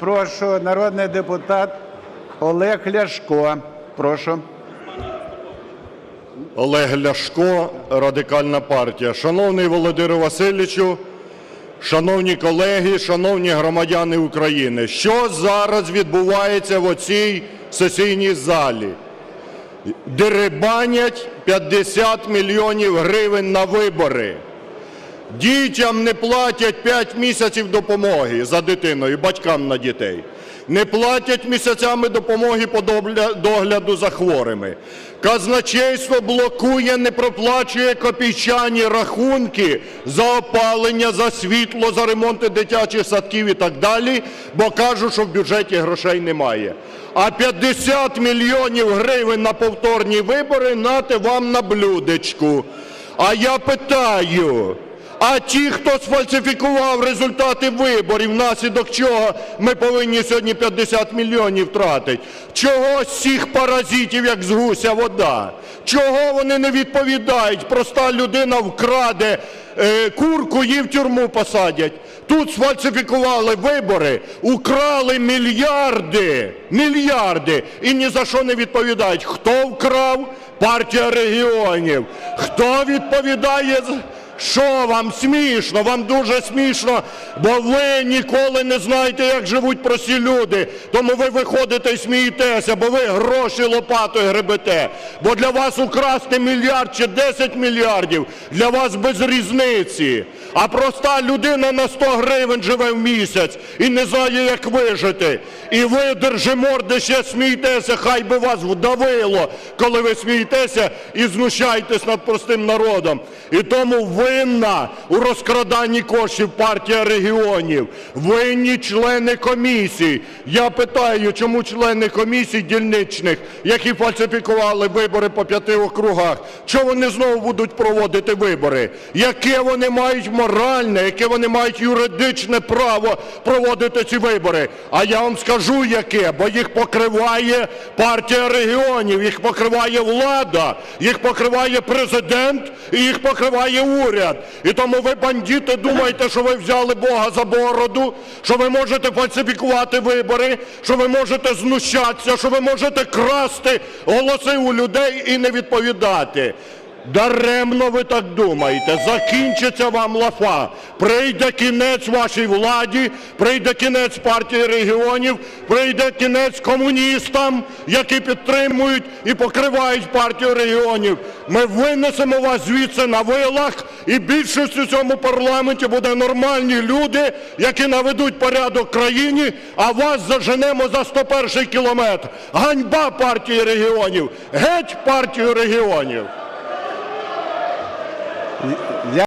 Прошу, народний депутат Олег Ляшко. Прошу. Олег Ляшко, Радикальна партія. Шановний Володимир Васильовичу, шановні колеги, шановні громадяни України, що зараз відбувається в оцій сесійній залі? Дерибанять 50 мільйонів гривень на вибори. Дітям не платять 5 місяців допомоги за дитиною, батькам на дітей. Не платять місяцями допомоги по догляду за хворими. Казначейство блокує, не проплачує копійчані рахунки за опалення, за світло, за ремонти дитячих садків і так далі, бо кажуть, що в бюджеті грошей немає. А 50 мільйонів гривень на повторні вибори нате вам на блюдечку. А я питаю, а ті, хто сфальсифікував результати виборів, внаслідок чого ми повинні сьогодні 50 мільйонів втратити? Чого з цих паразитів, як з гуся вода? Чого вони не відповідають? Проста людина вкраде е, курку, її в тюрму посадять. Тут сфальсифікували вибори, украли мільярди, мільярди і ні за що не відповідають. Хто вкрав? Партія регіонів. Хто відповідає? Що вам смішно? Вам дуже смішно, бо ви ніколи не знаєте, як живуть прості люди. Тому ви виходите і смієтеся, бо ви гроші лопатою гребете. Бо для вас украсти мільярд чи 10 мільярдів для вас без різниці. А проста людина на 100 гривень живе в місяць і не знає, як вижити. І ви, держиморди, ще смієтеся, хай би вас вдавило, коли ви смієтеся і знущаєтесь над простим народом. І тому винна у розкраданні коштів партія регіонів, винні члени комісій. Я питаю, чому члени комісій дільничних, які фальсифікували вибори по п'яти округах, чого вони знову будуть проводити вибори? Яке вони мають моральне, яке вони мають юридичне право проводити ці вибори? А я вам скажу, яке, бо їх покриває партія регіонів, їх покриває влада, їх покриває президент і їх покриває уряд. І тому ви, бандити, думаєте, що ви взяли Бога за бороду, що ви можете фальсифікувати вибори, що ви можете знущатися, що ви можете красти голоси у людей і не відповідати. Даремно ви так думаєте, закінчиться вам лафа, прийде кінець вашій владі, прийде кінець партії регіонів, прийде кінець комуністам, які підтримують і покривають партію регіонів. Ми винесемо вас звідси на вилах, і більшість у цьому парламенті буде нормальні люди, які наведуть порядок країні, а вас заженемо за 101 кілометр. Ганьба партії регіонів! Геть партію регіонів! Я